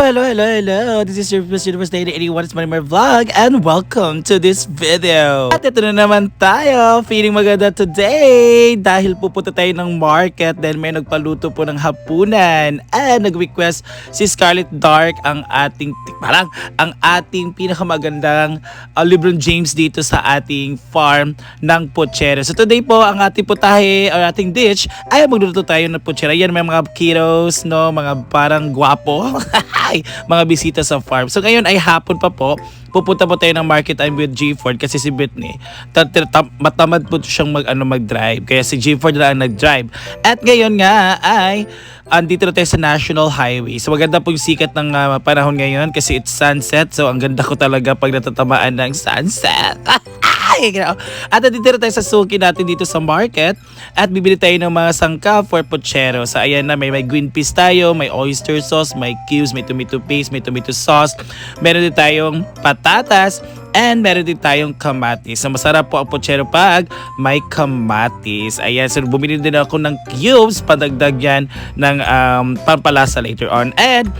Hello, hello, hello. This is your Miss Universe 1981. It's my more vlog and welcome to this video. At ito na naman tayo. Feeling maganda today dahil pupunta tayo ng market then may nagpaluto po ng hapunan and nag-request si Scarlett Dark ang ating parang ang ating pinakamagandang uh, Lebron James dito sa ating farm ng pochero. So today po ang ating putahe or ating dish ay magluluto tayo ng pochero. Yan may mga kiddos, no, mga parang gwapo. Ay, mga bisita sa farm. So ngayon ay hapon pa po. Pupunta po tayo ng market I'm with G Ford kasi si Britney ta- ta- ta- matamad po siyang mag ano mag-drive kaya si G Ford na ang nag-drive. At ngayon nga ay andito na tayo sa National Highway. So maganda po yung sikat ng ah, panahon ngayon kasi it's sunset. So ang ganda ko talaga pag natatamaan ng sunset. Grabe. At nandito na tayo sa suki natin dito sa market at bibili tayo ng mga sangka for pochero. So ayan na, may, may green peas tayo, may oyster sauce, may cubes, may tomato paste, may tomato sauce. Meron din tayong patatas and meron din tayong kamatis. So masarap po ang pochero pag may kamatis. Ayan, so bumili din ako ng cubes, pandagdag yan ng um, pampalasa later on. And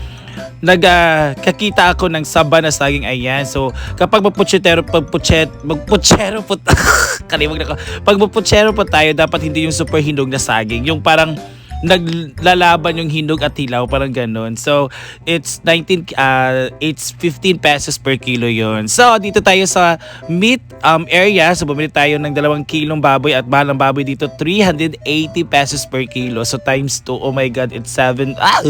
nagkakita ako ng saba na saging ayan. So, kapag magpuchero, pagpuchet, magpuchero po, kalimag na ko. Pag magpuchero po tayo, dapat hindi yung super hinog na saging. Yung parang naglalaban yung hinog at hilaw, parang ganun. So, it's 19, uh, it's 15 pesos per kilo yon So, dito tayo sa meat um, area. So, bumili tayo ng dalawang kilong baboy at mahal ng baboy dito, 380 pesos per kilo. So, times 2, oh my God, it's 7. Ah,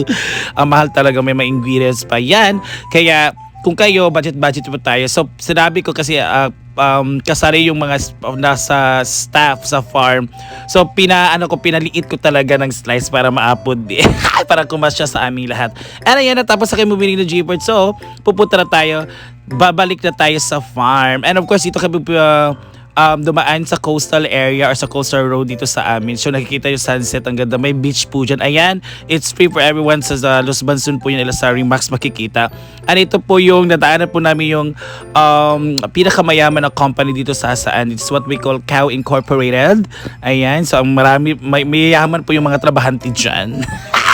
ang mahal talaga, may mga ingredients pa yan. Kaya, kung kayo, budget-budget po tayo. So, sinabi ko kasi, uh, um, kasari yung mga s- nasa staff sa farm. So, pina, ano ko, pinaliit ko talaga ng slice para maapod para kumasya sa aming lahat. And ayan, natapos sa kayo bumili ng Jeepard. So, pupunta na tayo. Babalik na tayo sa farm. And of course, dito kami uh, um, dumaan sa coastal area or sa coastal road dito sa amin. So nakikita yung sunset, ang ganda. May beach po dyan. Ayan, it's free for everyone sa sa Los Bansun po yung Elasaring Max makikita. And ito po yung nadaanan po namin yung um, pinakamayaman na company dito sa Asaan. It's what we call Cow Incorporated. Ayan, so ang marami, may, mayayaman po yung mga trabahante dyan.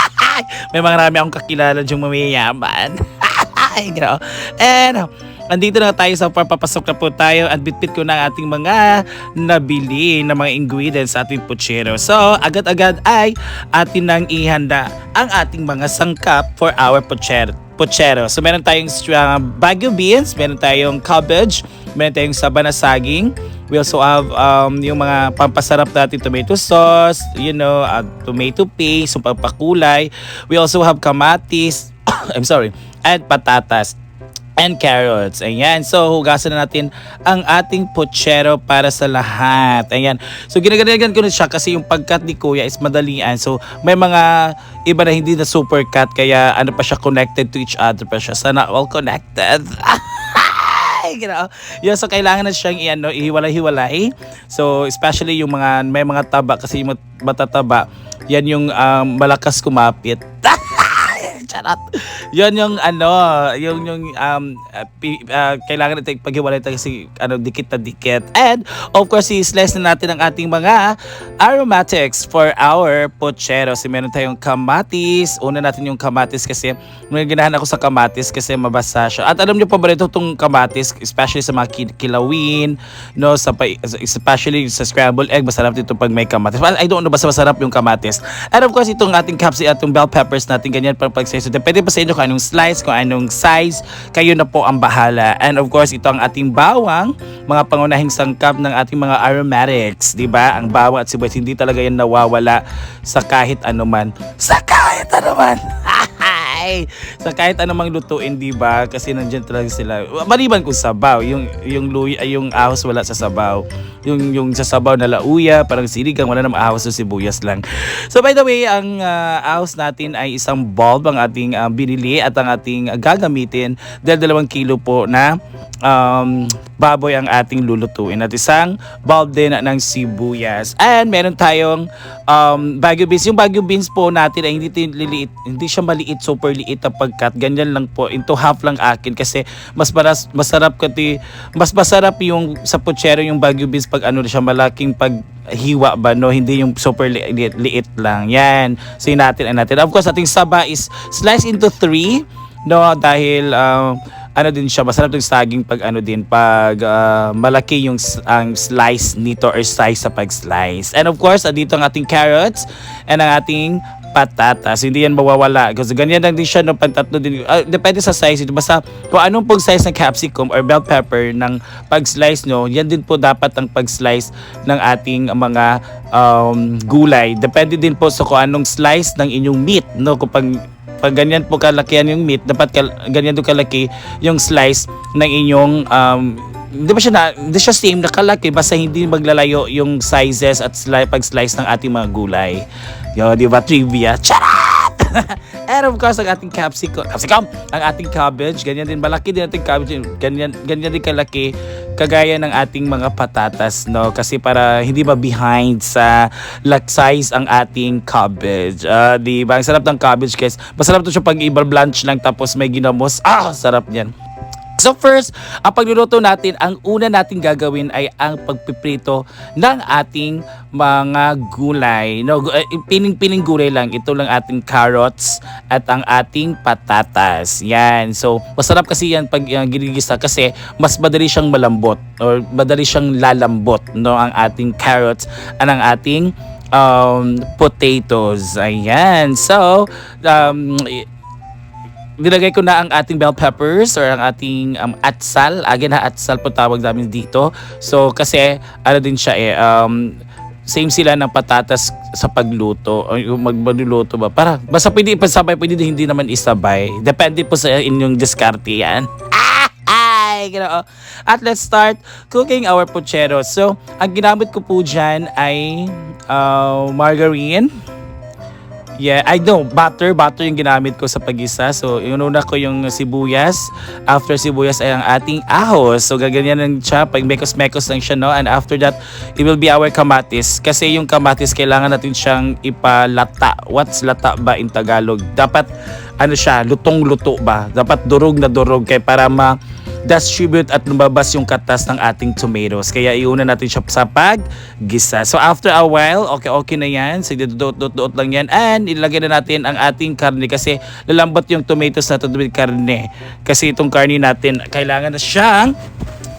may mga marami akong kakilala dyan mayayaman. Ay, grabe. And, Andito na tayo sa farm, papasok na po tayo at bitbit ko na ang ating mga nabili na mga ingredients sa ating puchero. So, agad-agad ay atin nang ihanda ang ating mga sangkap for our puchero. puchero. So, meron tayong uh, bagu beans, meron tayong cabbage, meron tayong saba na saging, We also have um, yung mga pampasarap natin tomato sauce, you know, uh, tomato paste, yung pampakulay. We also have kamatis, I'm sorry, and patatas and carrots. Ayan. So, hugasan na natin ang ating pochero para sa lahat. Ayan. So, ginaganagan ko na siya kasi yung pagkat ni Kuya is madalian. So, may mga iba na hindi na super cut kaya ano pa siya connected to each other pa siya. Sana all connected. Ay, grabe. Yun, so kailangan na siyang i-ano, ihiwalay-hiwalay. So, especially yung mga, may mga taba kasi yung mat- matataba, yan yung um, malakas kumapit. Charot. Yan yung ano, yung yung um uh, uh, kailangan natin paghiwalay tayo kasi ano dikit na dikit. And of course, i-slice na natin ang ating mga aromatics for our pochero. So meron tayong kamatis. Una natin yung kamatis kasi may ginahan ako sa kamatis kasi mabasa siya. At alam niyo pa ba ito itong kamatis, especially sa mga ki- kilawin, no, sa especially sa scrambled egg, masarap dito pag may kamatis. Well, I don't know, basta masarap yung kamatis. And of course, itong ating capsi at yung bell peppers natin, ganyan pang pag So, depende pa sa inyo kung anong slice, kung anong size, kayo na po ang bahala. And of course, ito ang ating bawang, mga pangunahing sangkap ng ating mga aromatics, di ba? Ang bawang at sibuyas, hindi talaga yan nawawala sa kahit anuman. Sa kahit anuman! Ay, sa kahit anumang lutuin, di ba? Kasi nandiyan talaga sila. Maliban kung sabaw, yung yung luy ay yung ahos wala sa sabaw. Yung yung sa sabaw na lauya, parang sinigang wala namang ahos sa sibuyas lang. So by the way, ang uh, ahos natin ay isang bulb ang ating uh, binili at ang ating uh, gagamitin dahil dalawang kilo po na um, baboy ang ating lulutuin at isang bulb din ng sibuyas. And meron tayong um, Baguio beans. Yung Baguio beans po natin ay hindi, liliit, hindi siya maliit, super liit na pagkat. Ganyan lang po. Into half lang akin kasi mas maras, masarap kasi mas masarap yung sa puchero yung Baguio beans pag ano siya malaking pag hiwa ba no hindi yung super li- liit, liit lang yan so yun natin ang natin of course ating saba is sliced into three no dahil um, ano din siya masarap yung saging pag ano din pag ah, malaki yung ang slice nito or size sa pag slice and of course andito ang ating carrots and ang ating patatas hindi yan mawawala. Kasi ganyan lang din siya no pantatlo din. Ah, depende sa size ito basta kung anong pong size ng capsicum or bell pepper ng pag slice nyo yan din po dapat ang pag slice ng ating mga um, gulay. Depende din po sa kung anong slice ng inyong meat no. Kung pag pag ganyan po kalakihan yung meat, dapat kal- ganyan do kalaki yung slice ng inyong um, hindi ba siya na, hindi siya same na kalaki basta hindi maglalayo yung sizes at sli- pag-slice ng ating mga gulay. Yo, di ba trivia? Charat! And of course, ang ating capsicum, capsicum, ang ating cabbage, ganyan din, malaki din ating cabbage, ganyan, ganyan din kalaki, kagaya ng ating mga patatas, no? Kasi para hindi ba behind sa like size ang ating cabbage. Ah, di ba? Ang sarap ng cabbage, guys. Masarap to siya pag i-blanch lang tapos may ginamos. Ah, sarap niyan. So first, ang pagluluto natin, ang una nating gagawin ay ang pagpiprito ng ating mga gulay. No, eh, pining-pining gulay lang. Ito lang ating carrots at ang ating patatas. Yan. So, masarap kasi yan pag uh, ginigisa kasi mas madali siyang malambot or madali siyang lalambot no ang ating carrots at ang ating um, potatoes. Ayan. So, um, nilagay ko na ang ating bell peppers or ang ating um, atsal. Again ha, atsal po tawag namin dito. So kasi ano din siya eh, um, same sila ng patatas sa pagluto o magluluto ba. Para basta pwede ipasabay, pwede hindi naman isabay. Depende po sa inyong diskarte yan. Ay, ginoo. At let's start cooking our puchero. So, ang ginamit ko po dyan ay uh, margarine, Yeah, I know, butter, butter yung ginamit ko sa pagisa. So, inuna ko yung sibuyas. After sibuyas ay ang ating ahos. So, gaganyan lang siya. Pag mekos-mekos lang siya, no? And after that, it will be our kamatis. Kasi yung kamatis, kailangan natin siyang ipalata. What's lata ba in Tagalog? Dapat, ano siya, lutong-luto ba? Dapat durog na durog. Kaya para ma distribute at lumabas yung katas ng ating tomatoes. Kaya iuna natin siya sa paggisa. So after a while, okay-okay na yan. So dudot-dot lang yan. And ilagay na natin ang ating karne kasi lalambot yung tomatoes na with karne. Kasi itong karne natin, kailangan na siyang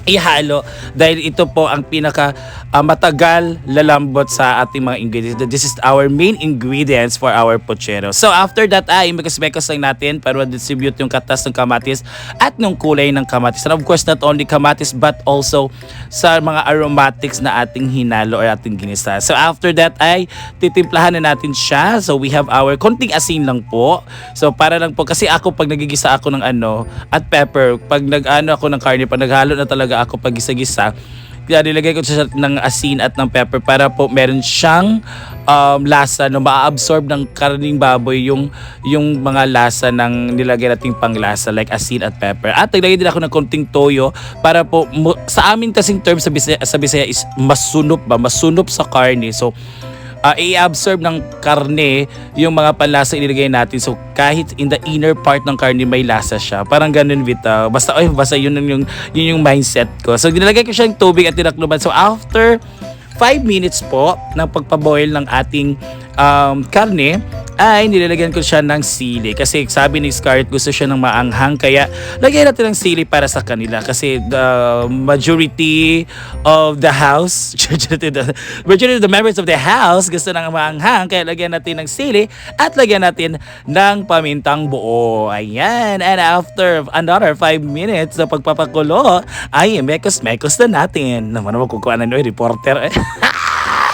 ihalo dahil ito po ang pinaka ah, matagal lalambot sa ating mga ingredients. This is our main ingredients for our pochero. So after that ay mekos-mekos lang natin para distribute yung katas ng kamatis at ng kulay ng kamatis. And of course not only kamatis but also sa mga aromatics na ating hinalo or ating ginisa. So after that ay titimplahan na natin siya. So we have our konting asin lang po. So para lang po kasi ako pag nagigisa ako ng ano at pepper, pag nag-ano ako ng karne, pag naghalo na talaga ako pag gisa-gisa, nilagay ko siya ng asin at ng pepper para po meron siyang um, lasa no maa-absorb ng karning baboy yung yung mga lasa ng nilagay nating panglasa like asin at pepper. At naglagay din ako ng konting toyo para po sa amin kasing term sa Bisaya, sa Bisaya is masunop ba, masunop sa karne. So uh, i-absorb ng karne yung mga panlasa inilagay natin. So kahit in the inner part ng karne may lasa siya. Parang ganun bitaw. Basta ay basta yun yung, yun yung mindset ko. So ginalagay ko siya ng tubig at tinakluban. So after 5 minutes po ng pagpaboil ng ating um, karne ay nilalagyan ko siya ng sili. Kasi sabi ni Scarlett gusto siya ng maanghang. Kaya lagyan natin ng sili para sa kanila. Kasi the majority of the house majority of the members of the house gusto ng maanghang. Kaya lagyan natin ng sili at lagyan natin ng pamintang buo. Ayan. And after another 5 minutes na pagpapakulo ay mekos-mekos na natin. Naman naman kukuha na reporter. eh.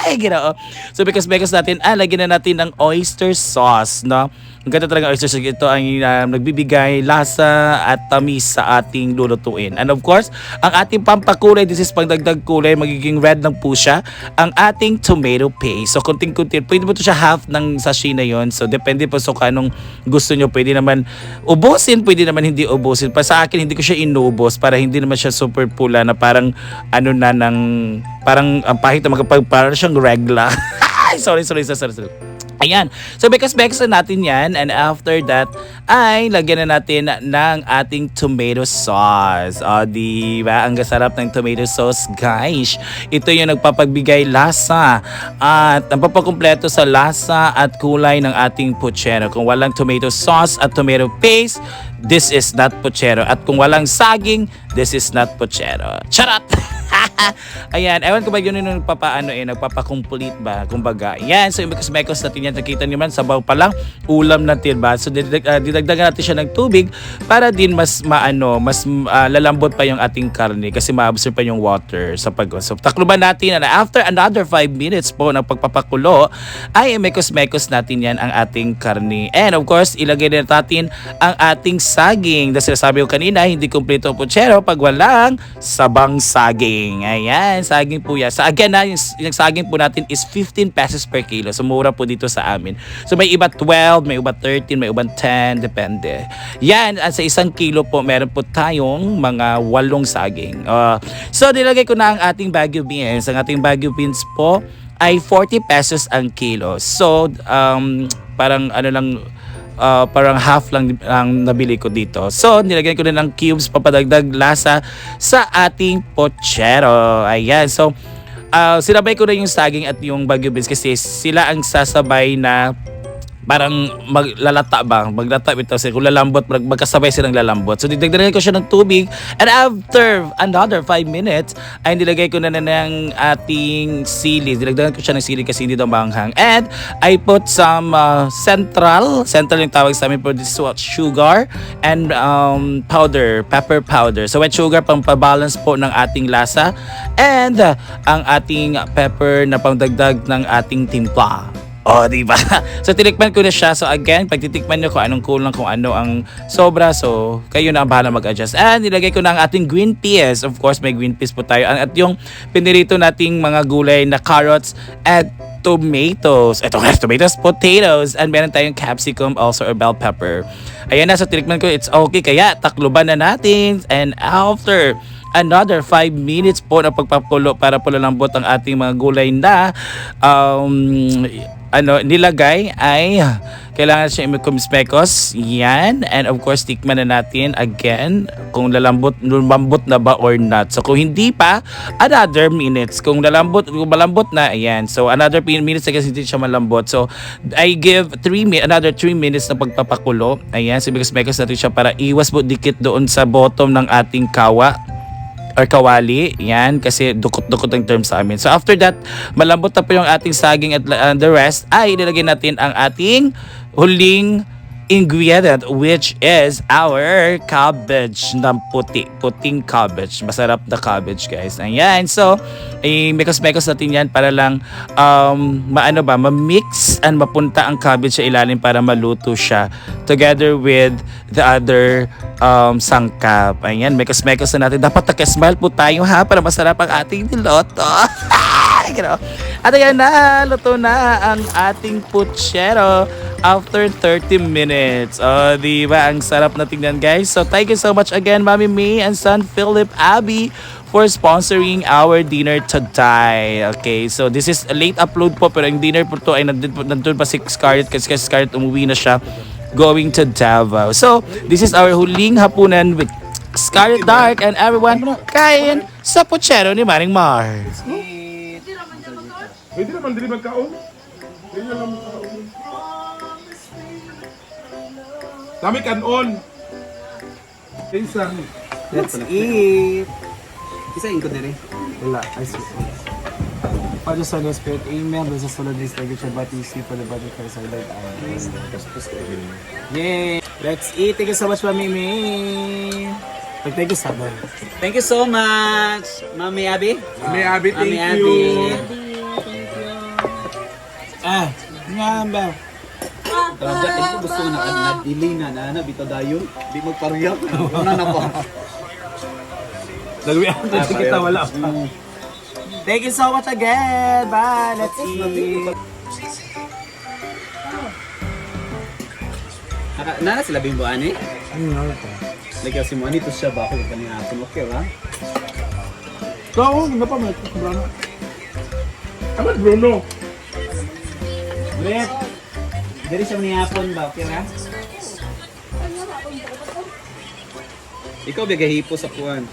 Ay, ginoo. So, because because natin, ah, lagyan na natin ng oyster sauce, no? Ang ganda talaga oyster sauce. Ito ang ah, nagbibigay lasa at tamis sa ating lulutuin. And of course, ang ating pampakulay, this is pagdagdag kulay, magiging red lang po siya, ang ating tomato paste. So, kunting-kunti. Pwede mo ito siya half ng sachet na yon So, depende po sa so, kanong gusto nyo. Pwede naman ubusin, pwede naman hindi ubusin. Pa sa akin, hindi ko siya inubos para hindi naman siya super pula na parang ano na ng parang ang pahit na magkapag parang siyang regla. Sorry, sorry, sorry, sorry. sorry. Ayan. So, bekas-bekas na natin yan. And after that, ay lagyan na natin ng ating tomato sauce. O, di ba? Ang gasarap ng tomato sauce, guys. Ito yung nagpapagbigay lasa at napapakumpleto sa lasa at kulay ng ating puchero. Kung walang tomato sauce at tomato paste, this is not puchero. At kung walang saging, this is not puchero. Charot! Ayan, ewan ko ba yun yung nagpapaano eh, nagpapakomplete ba? Kumbaga, yan, so yung mekos-mekos natin yan, nakita niyo man, sabaw pa lang, ulam natin ba? So uh, didagdagan natin siya ng tubig para din mas maano, mas ah, lalambot pa yung ating karne kasi ma-absorb pa yung water sa pag So takluban natin and after another 5 minutes po ng pagpapakulo, ay mekos-mekos natin yan ang ating karne. And of course, ilagay din natin ang ating saging. Dahil sinasabi ko kanina, hindi kumpleto po puchero pag walang sabang saging. Ayan, saging po yan. Sa again na, yung, yung saging po natin is 15 pesos per kilo. So mura po dito sa amin. So may iba 12, may iba 13, may iba 10, depende. Yan, at sa isang kilo po, meron po tayong mga walong saging. Uh, so nilagay ko na ang ating Baguio beans. Ang ating Baguio beans po ay 40 pesos ang kilo. So, um, parang ano lang, uh, parang half lang ang nabili ko dito. So, nilagyan ko din ng cubes papadagdag lasa sa ating pochero. Ayan. So, uh, sinabay ko na yung saging at yung Baguio beans kasi sila ang sasabay na parang maglalata ba? Maglata ito kasi kung lalambot, mag- magkasabay silang lalambot. So, didagdagan ko siya ng tubig. And after another 5 minutes, ay nilagay ko na na ng ating sili. Dinagdagan ko siya ng sili kasi hindi daw maanghang. And I put some uh, central, central yung tawag sa amin for this what, sugar and um, powder, pepper powder. So, white sugar pang pabalance po ng ating lasa. And uh, ang ating pepper na pangdagdag ng ating timpla. Oh, di ba? So tinikman ko na siya. So again, pag titikman nyo kung anong kulang, kung ano ang sobra, so kayo na ang bahala mag-adjust. And nilagay ko na ang ating green peas. Of course, may green peas po tayo. At yung pinirito nating mga gulay na carrots at tomatoes. Ito nga, tomatoes, potatoes. And meron tayong capsicum also or bell pepper. Ayan na, so tinikman ko, it's okay. Kaya takluban na natin. And after another 5 minutes po na pagpapulo para po lalambot ang ating mga gulay na um, ano, nilagay ay kailangan siya imikumispekos. Yan. And of course, tikman na natin again kung lalambot, lumambot na ba or not. So kung hindi pa, another minutes. Kung lalambot, kung malambot na, ayan. So another minutes kasi hindi siya malambot. So I give 3 mi another 3 minutes na pagpapakulo. Ayan. So imikumispekos natin siya para iwas po dikit doon sa bottom ng ating kawa or kawali. Yan, kasi dukot-dukot ang term sa amin. So after that, malambot na po yung ating saging at uh, the rest ay ilalagay natin ang ating huling ingredient which is our cabbage na puti. Puting cabbage. Masarap na cabbage guys. Ayan. So, eh, mekos-mekos natin yan para lang um, maano ba, ma-mix and mapunta ang cabbage sa ilalim para maluto siya together with the other um, sangkap. Ayan, mekos-mekos na natin. Dapat naka-smile po tayo ha para masarap ang ating niloto. Gano. At ayan na, luto na ang ating puchero after 30 minutes. Oh, di ba? Ang sarap na tingnan, guys. So, thank you so much again, Mami May and son Philip Abby for sponsoring our dinner today. Okay, so this is a late upload po pero yung dinner po to ay nandun, nandun pa si Scarlett kasi, kasi Scarlett umuwi na siya going to Davao. So, this is our huling hapunan with Scarlet Dark and everyone kain sa puchero ni Maring Mar. Pwede naman dili magkaon. Pwede naman magkaon. Dami kanon. Pinsan. Let's eat! Isa ko din eh. Wala. I see. Father, Son, and Spirit, Amen. Bless us all of these language and body, see for the body of Christ, our Lord. Amen. Yay! Let's eat! Thank you so much, Mami May! Thank you, Sabah. Thank you so much, Mami Abby. May abi, thank Mami you. Abby. Ah! Nga ba? Kada ito gusto na nag-delay na na na bitaw dayon. Di magpariyak. Una na pa. Nagwihan ko kita, wala pa. Thank you so much again! Bye! Let's eat! Nana sila bimbo ani. Ano nga ito? Like si mo ani to siya ba ako kanina aton okay ba? Oo, hindi pa may sobrang. Amat Bruno. Brett! Diri sa manihapon ba, okay na? Ikaw bigay hipo sa kuwan.